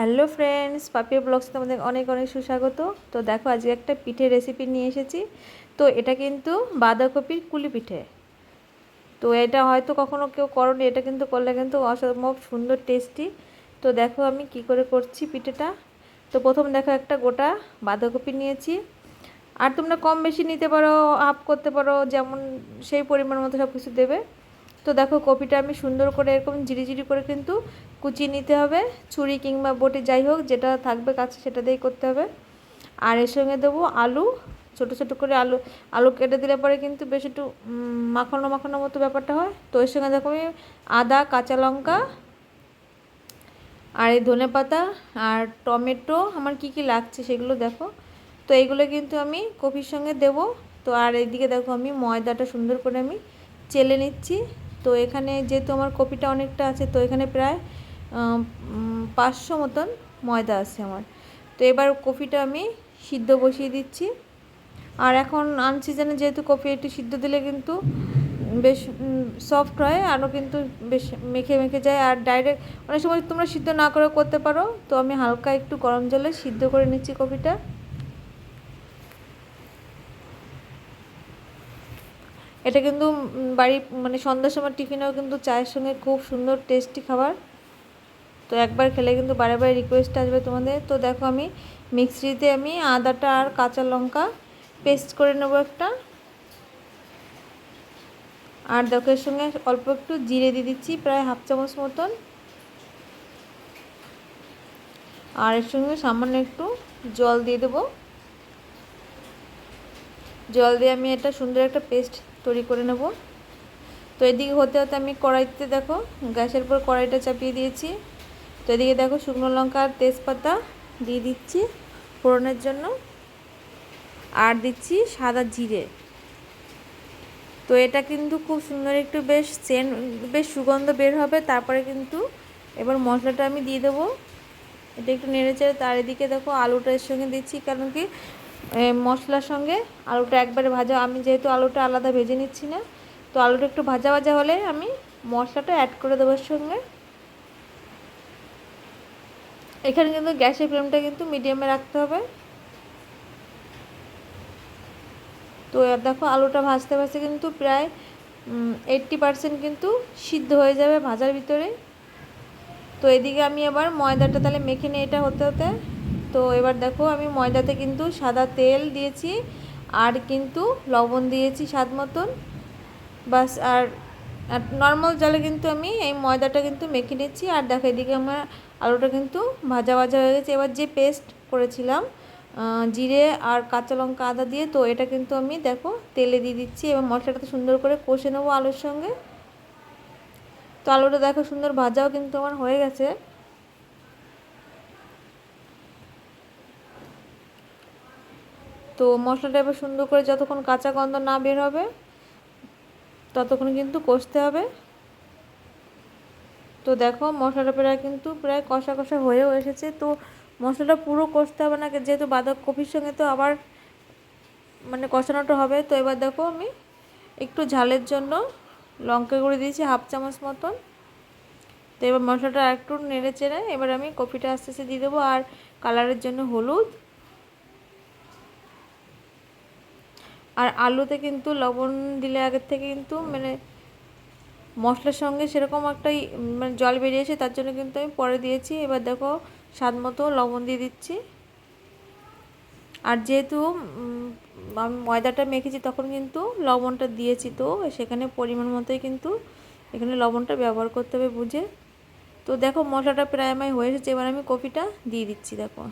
Hello friends, Papiya blogs তোমাদের অনেক অনেক সুস্বাগত। তো দেখো, আজকে একটা পিঠে রেসিপি নিয়ে এসেছি। তো এটা কিন্তু বাঁধাকপির কুলি পিঠে। তো এটা হয়তো কখনো কেউ করনি, এটা কিন্তু করলে কিন্তু অসম্ভব সুন্দর টেস্টি তো দেখো আমি কি করে করছি পিঠেটা। তো প্রথম দেখো একটা গোটা বাঁধাকপি নিয়েছি। আর তোমরা কম বেশি নিতে পারো হাফ করতে পারো, যেমন সেই পরিমাণ মতো সব কিছু দেবে। তো দেখো কপিটা আমি সুন্দর করে এরকম জিরি করে কিন্তু কুচিয়ে নিতে হবে, ছুরি কিংবা বটি যাই হোক যেটা থাকবে কাছে সেটা দিয়েই করতে হবে। আর এর সঙ্গে দেবো আলু, ছোটো ছোটো করে আলু আলু কেটে দিলে পরে কিন্তু বেশ একটু মাখানো মাখানো মতো ব্যাপারটা হয়। তো এর সঙ্গে দেখো আমি আদা, কাঁচা লঙ্কা আর এই ধনে পাতা আর টমেটো, আমার কি কি লাগছে সেগুলো দেখো। তো এইগুলো কিন্তু আমি কপির সঙ্গে দেব। তো আর এইদিকে দেখো আমি ময়দাটা সুন্দর করে আমি চেলে নিচ্ছি। তো এখানে যেহেতু আমার কপিটা অনেকটা আছে, তো এখানে প্রায় পাঁচশো মতন ময়দা আছে আমার। তো এবার কপিটা আমি সিদ্ধ বসিয়ে দিচ্ছি। আর এখন আনসিজনে যেহেতু কপি একটু সিদ্ধ দিলে কিন্তু বেশ সফট হয় আরও কিন্তু বেশ মেখে মেখে যায়। আর ডাইরেক্ট অনেক সময় তোমরা সিদ্ধ না করে করতে পারো। তো আমি হালকা একটু গরম জলে সিদ্ধ করে নিচ্ছি কপিটা। এটা কিন্তু বাড়ি মানে সন্ধ্যার সময় টিফিনেও কিন্তু চায়ের সঙ্গে খুব সুন্দর টেস্টি খাবার। তো একবার খেলে কিন্তু বারে বারে রিকোয়েস্ট আসবে তোমাদের। তো দেখো আমি মিক্সিতে আমি আদাটা আর কাঁচা লঙ্কা পেস্ট করে নেব একটা। আর দেখো এর সঙ্গে অল্প একটু জিরে দিয়ে দিচ্ছি, প্রায় হাফ চামচ মতন। আর এর সঙ্গে সামান্য একটু জল দিয়ে দেবো। জল দিয়ে আমি এটা সুন্দর একটা পেস্ট তৈরি করে নেব। তো এদিকে হতে হতে আমি কড়াইতে দেখো, গ্যাসের পর কড়াইটা চাপিয়ে দিয়েছি। তো এদিকে দেখো শুকনো লঙ্কা আর তেজপাতা দিয়ে দিচ্ছি ফোড়নের জন্য। আর দিচ্ছি সাদা জিরে। তো এটা কিন্তু খুব সুন্দর একটু বেশ সেন বেশ সুগন্ধ বের হবে, তারপরে কিন্তু এবার মশলাটা আমি দিয়ে দেবো। এটা একটু নেড়ে চেড়ে তার এদিকে দেখো আলুটা এর সঙ্গে দিচ্ছি, কারণ কি মশলার সঙ্গে আলুটা একবারে ভাজা। আমি যেহেতু আলুটা আলাদা ভেজে নিচ্ছি না, তো আলুটা একটু ভাজা ভাজা হলে আমি মশলাটা অ্যাড করে দেবো সঙ্গে। এখানে কিন্তু গ্যাসের ফ্লেমটা কিন্তু মিডিয়ামে রাখতে হবে। তো এবার দেখো আলুটা ভাজতে ভাজতে কিন্তু প্রায় এইট্টি পারসেন্ট কিন্তু সিদ্ধ হয়ে যাবে ভাজার ভিতরে। তো এদিকে আমি আবার ময়দাটা তাহলে মেখে নিই, এটা হতে হতে। তো এবার দেখো আমি ময়দাতে কিন্তু সাদা তেল দিয়েছি, আর কিন্তু লবণ দিয়েছি স্বাদ মতন। বাস, আর আর নর্মাল জলে কিন্তু আমি এই ময়দাটা কিন্তু মেখে নিচ্ছি, আর দেখো এদিকে আমার আলুটা কিন্তু ভাজা ভাজা হয়ে গেছে। এবার যে পেস্ট করেছিলাম জিরে আর কাঁচা লঙ্কা আদা দিয়ে, তো এটা কিন্তু আমি দেখো তেলে দিয়ে দিচ্ছি। এবার মশলাটা সুন্দর করে কষে নেব আলুর সঙ্গে। তো আলুটা দেখো সুন্দর ভাজাও কিন্তু আমার হয়ে গেছে। তো মশলাটা এবার সুন্দর করে যতক্ষণ কাঁচা গন্ধ না বের হবে, ততক্ষণ কিন্তু কষতে হবে। তো দেখো মশলাটা প্রায় কিন্তু প্রায় কষা কষা হয়েও এসেছে। তো মশলাটা পুরো কষতে হবে না, যেহেতু বাঁধাকপির সঙ্গে তো আবার মানে কষানোটা হবে। তো এবার দেখো আমি একটু ঝালের জন্য লঙ্কা গুঁড়ি দিয়েছি, হাফ চামচ মতন। তো এবার মশলাটা একটু নেড়ে চেড়ে এবার আমি কপিটা আস্তে আস্তে দিয়ে দেবো। আর কালারের জন্য হলুদ আর আলুতে কিন্তু লবণ দিলে আগের থেকে কিন্তু মানে মশলার সঙ্গে সেরকম একটাই মানে জল বেরিয়েছে, তার জন্য কিন্তু আমি পরে দিয়েছি। এবার দেখো, স্বাদ মতো লবণ দিয়ে দিচ্ছি। আর যেহেতু আমি ময়দাটা মেখেছি, তখন কিন্তু লবণটা দিয়েছি তো, সেখানে পরিমাণ মতোই কিন্তু এখানে লবণটা ব্যবহার করতে হবে বুঝে। তো দেখো, মশলাটা প্রায় আমার হয়ে এসেছে, এবার আমি কপিটা দিয়ে দিচ্ছি, দেখো।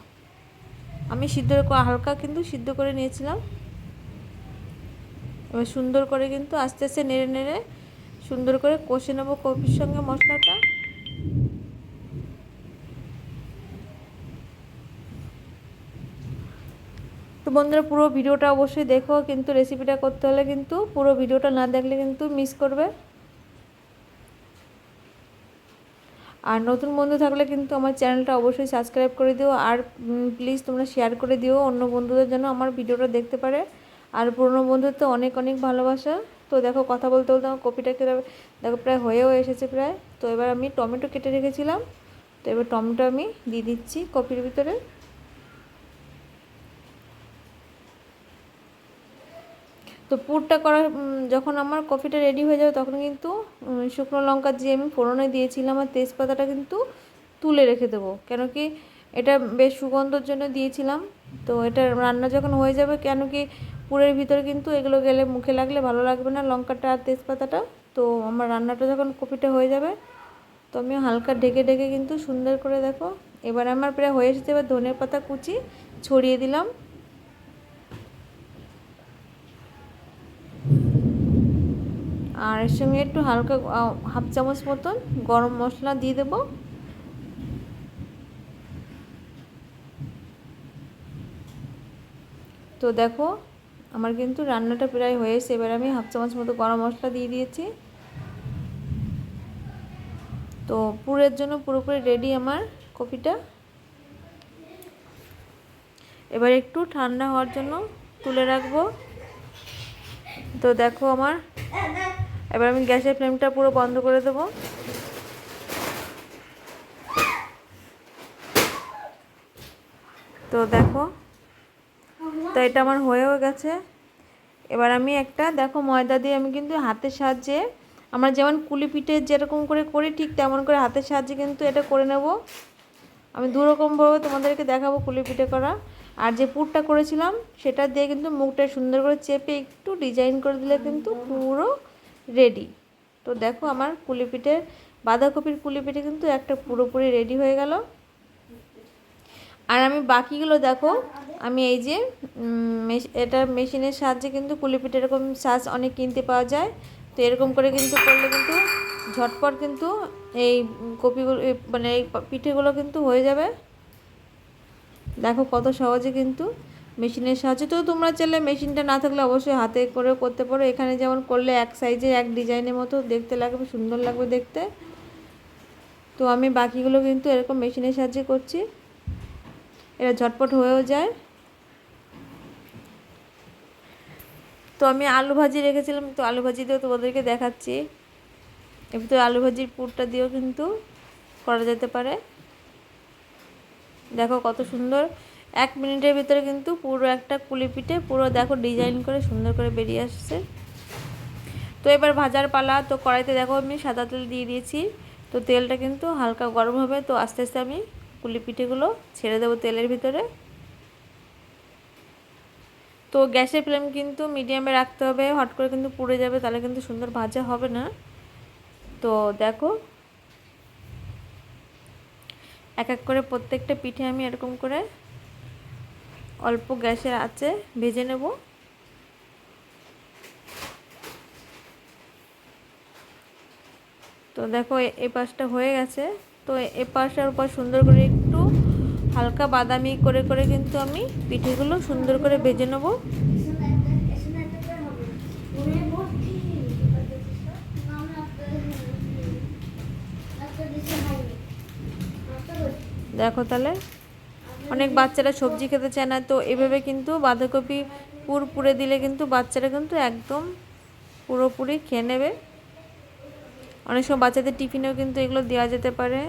আমি সিদ্ধ হালকা কিন্তু সিদ্ধ করে নিয়েছিলাম। এবার সুন্দর করে কিন্তু আস্তে আস্তে নেড়ে নেড়ে সুন্দর করে কষে নেব কপির সঙ্গে মশলাটা। তো বন্ধুরা, পুরো ভিডিওটা অবশ্যই দেখো, কিন্তু রেসিপিটা করতে হলে কিন্তু পুরো ভিডিওটা না দেখলে কিন্তু মিস করবে। আর নতুন বন্ধু থাকলে কিন্তু আমার চ্যানেলটা অবশ্যই সাবস্ক্রাইব করে দিও, আর প্লিজ তোমরা শেয়ার করে দিও অন্য বন্ধুদের জন্য আমার ভিডিওটা দেখতে পারে। আর পুরনো বন্ধুর তো অনেক অনেক ভালোবাসা। তো দেখো, কথা বলতে বলতে আমার কপিটা দেখো, প্রায় হয়েও এসেছে প্রায়। তো এবার আমি টমেটো কেটে রেখেছিলাম। তো এবার টমেটো আমি দিয়ে দিচ্ছি কপির ভিতরে। তো পুরটা করা যখন আমার কফিটা রেডি হয়ে যাবে, তখন কিন্তু শুকনো লঙ্কা যে আমি ফোড়নে দিয়েছিলাম আর তেজপাতাটা কিন্তু তুলে রেখে দেবো। কেন কি, এটা বেশ সুগন্ধর জন্য দিয়েছিলাম। তো এটা রান্না যখন হয়ে যাবে, কেন কি পুরের ভিতরে কিন্তু এগুলো গেলে মুখে লাগলে ভালো লাগবে না। লঙ্কাটা আর তেজপাতাটা। তো আমার রান্নাটা যখন কপিটা হয়ে যাবে, তো আমি হালকা ঢেকে ঢেকে কিন্তু সুন্দর করে দেখো। এবার আমার প্রায় হয়ে এসেছে, এবার ধনের পাতা কুচি ছড়িয়ে দিলাম। আর এর সঙ্গে একটু হালকা হাফ চামচ মতন গরম মশলা দিয়ে দেবো। তো দেখো আমার কিন্তু রান্নাটা প্রায় হয়েছে এবার আমি হাফ চামচ মতো গরম মশলা দিয়ে দিয়েছি। তো পুরের জন্য পুরোপুরি রেডি আমার কফিটা এবার একটু ঠান্ডা হওয়ার জন্য তুলে রাখব। তো দেখো আমার, এবার আমি গ্যাসের ফ্লেমটা পুরো বন্ধ করে দেবো। তো দেখো তো এটা আমার হয়েও গেছে। এবার আমি একটা, দেখো ময়দা দিয়ে আমি কিন্তু হাতের সাহায্যে আমরা যেমন কুলি পিঠে যেরকম করে করি, ঠিক তেমন করে হাতের সাহায্যে কিন্তু এটা করে নেব। আমি দুরকমভাবে তোমাদেরকে দেখাবো কুলি পিঠে করা। আর যে পুরটা করেছিলাম, সেটা দিয়ে কিন্তু মুখটা সুন্দর করে চেপে একটু ডিজাইন করে দিলে কিন্তু পুরো রেডি তো দেখো আমার কুলি পিঠে বাঁধাকপির কুলি পিঠে কিন্তু একটা পুরোপুরি রেডি হয়ে গেল। আর আমি বাকিগুলো দেখো, আমি এই যে এটা মেশিনের সাহায্যে কিন্তু কুলিপিঠে এরকম সাজ অনেক কিনতে পাওয়া যায়। তো এরকম করে কিন্তু করলে কিন্তু ঝটপট কিন্তু এই কপিগুলো মানে এই পিঠেগুলো কিন্তু হয়ে যাবে। দেখো কত সহজে কিন্তু মেশিনের সাহায্যে। তো তোমরা চাইলে মেশিনটা না থাকলে অবশ্যই হাতে করে করতে পারো। এখানে যেমন করলে এক সাইজে এক ডিজাইনের মতো দেখতে লাগবে, সুন্দর লাগবে দেখতে। তো আমি বাকিগুলো কিন্তু এরকম মেশিনের সাহায্যে করছি। এটা ঝটপট হয়েও যায়। তো আমি আলু ভাজি রেখেছিলাম, তো আলু ভাজি দিয়েও তোমাদেরকে দেখাচ্ছি। এর ভিতরে আলু ভাজির পুরটা দিয়েও কিন্তু করা যেতে পারে। দেখো কত সুন্দর, এক মিনিটের ভিতরে কিন্তু পুরো একটা কুলি পিঠে পুরো দেখো ডিজাইন করে সুন্দর করে বেরিয়ে আসছে। তো এবার ভাজার পালা, তো কড়াইতে দেখো আমি সাদা তেল দিয়ে দিয়েছি। তো তেলটা কিন্তু হালকা গরম হবে, তো আস্তে আস্তে আমি কুলি পিঠেগুলো ছেড়ে দেবো তেলের ভিতরে। তো গ্যাসের ফ্লেম কিন্তু মিডিয়ামে রাখতে হবে, হট করে কিন্তু পুড়ে যাবে, তাহলে কিন্তু সুন্দর ভাজা হবে না। তো দেখো, এক এক করে প্রত্যেকটা পিঠে আমি এরকম করে অল্প গ্যাসের আছে ভেজে নেব। তো দেখো এ পাশটা হয়ে গেছে। তো এ পাশটার উপর সুন্দর করে একটু হালকা বাদামি করে করে কিন্তু আমি পিঠেগুলো সুন্দর করে ভেজে নেব। দেখো তাহলে, অনেক বাচ্চারা সবজি খেতে চায় না, তো এভাবে কিন্তু বাঁধাকপি পুর পুড়ে দিলে কিন্তু বাচ্চারা কিন্তু একদম পুরোপুরি খেয়ে নেবে। অনেক সময় বাচ্চাদের টিফিনেও কিন্তু এগুলো দেওয়া যেতে পারে।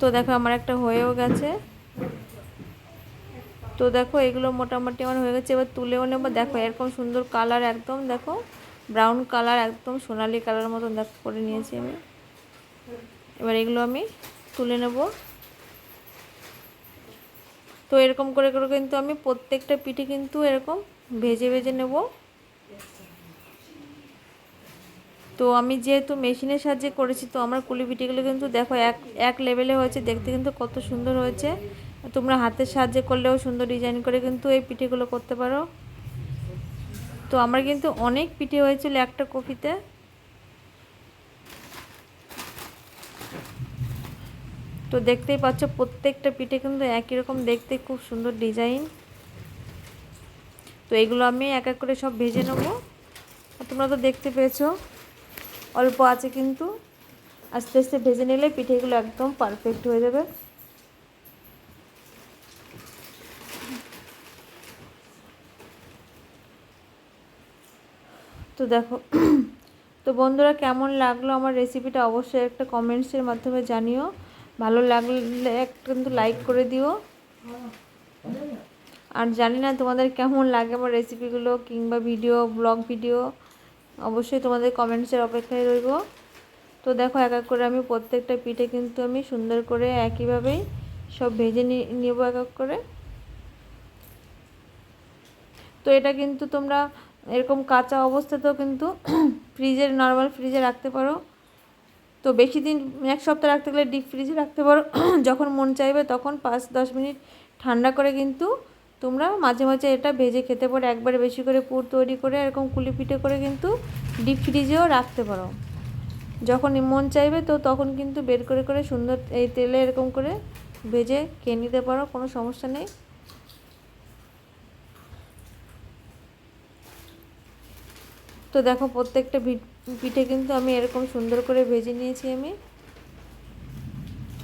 তো দেখো, আমার একটা হয়েও গেছে। তো দেখো, এগুলো মোটামুটি আমার হয়ে গেছে। এবার তুলেও নেব। দেখো, এরকম সুন্দর কালার একদম, দেখো। ব্রাউন কালার একদম, সোনালি কালার মতন দেখো, করে নিয়েছি আমি। এবার এগুলো আমি তুলে নেব। তো এরকম করে করে কিন্তু আমি প্রত্যেকটা পিঠে কিন্তু এরকম ভেজে ভেজে নেব। তো আমি যেহেতু মেশিনের সাহায্যে করেছি, তো আমার কুলি পিঠেগুলো কিন্তু দেখো, এক এক লেভেলে হয়েছে, দেখতে কিন্তু কত সুন্দর হয়েছে। তোমরা হাতের সাহায্যে করলেও সুন্দর ডিজাইন করে কিন্তু এই পিঠেগুলো করতে পারো। তো আমার কিন্তু অনেক পিঠে হয়েছিল একটা কপিতে। তো দেখতেই পাচ্ছ, প্রত্যেকটা পিঠে কিন্তু একই রকম দেখতে, খুব সুন্দর ডিজাইন তো এগুলো আমি এক এক করে সব ভেজে নেব। তোমরা তো দেখতে পেয়েছ। অল্প আছে কিন্তু। আস্তে আস্তে ভেজে নিলে পিঠেগুলো একদম পারফেক্ট হয়ে যাবে। তো দেখো, তো বন্ধুরা কেমন লাগল আমার রেসিপিটা অবশ্যই একটা কমেন্টসের মাধ্যমে জানিও। ভালো লাগলে একটা কিন্তু লাইক করে দিও। আর জানি না তোমাদের কেমন লাগে আমার রেসিপিগুলো কিংবা ভিডিও ব্লগ ভিডিও অবশ্যই তোমাদের কমেন্টসের অপেক্ষায় রইব। তো দেখো, এক এক করে আমি প্রত্যেকটা পিঠে কিন্তু আমি সুন্দর করে একইভাবেই সব ভেজে নেব এক এক করে। তো এটা কিন্তু তোমরা এরকম কাঁচা অবস্থাতেও কিন্তু ফ্রিজের নর্মাল ফ্রিজে রাখতে পারো। তো বেশি দিন, এক সপ্তাহ রাখতে গেলে ডিপ ফ্রিজে রাখতে পারো। যখন মন চাইবে তখন পাঁচ দশ মিনিট ঠান্ডা করে কিন্তু তোমরা মাঝে মাঝে এটা ভেজে খেতে পারো। একবারে বেশি করে পুর তৈরি করে এরকম কুলি পিঠে করে কিন্তু ডিপ ফ্রিজেও রাখতে পারো। যখন মন চাইবে তো তখন কিন্তু বের করে করে সুন্দর এই তেলে এরকম করে ভেজে খেয়ে নিতে পারো, কোনো সমস্যা নেই। তো দেখো প্রত্যেকটা পিঠে কিন্তু আমি এরকম সুন্দর করে ভেজে নিয়েছি আমি।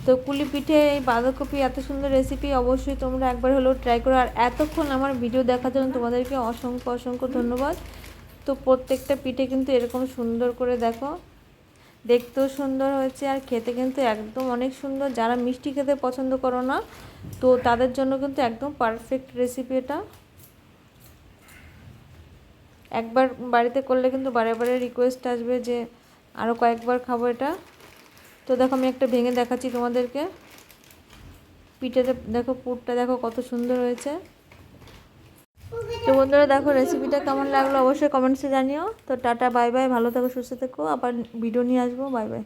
তো কুলি পিঠে এই বাঁধাকপি এত সুন্দর রেসিপি অবশ্যই তোমরা একবার হলেও ট্রাই করো। আর এতক্ষণ আমার ভিডিও দেখার জন্য তোমাদেরকে অসংখ্য অসংখ্য ধন্যবাদ। তো প্রত্যেকটা পিঠে কিন্তু এরকম সুন্দর করে দেখো। দেখতেও সুন্দর হয়েছে আর খেতে কিন্তু একদম অনেক সুন্দর। যারা মিষ্টি খেতে পছন্দ করো না, তো তাদের জন্য কিন্তু একদম পারফেক্ট রেসিপি এটা। একবার বাড়িতে করলে কিন্তু বারে বারে রিকোয়েস্ট আসবে যে আরও কয়েকবার খাব এটা। তো দেখো আমি একটা ভেঙে দেখাচ্ছি তোমাদেরকে। পিঠেতে দেখো পুরটা দেখো কত সুন্দর হয়েছে। তো বন্ধুরা দেখো রেসিপিটা কেমন লাগল অবশ্যই কমেন্টসে জানিও। তো টাটা বাই বাই ভালো থাকো, সুস্থ থেকো। আবার ভিডিও নিয়ে আসব বাই বাই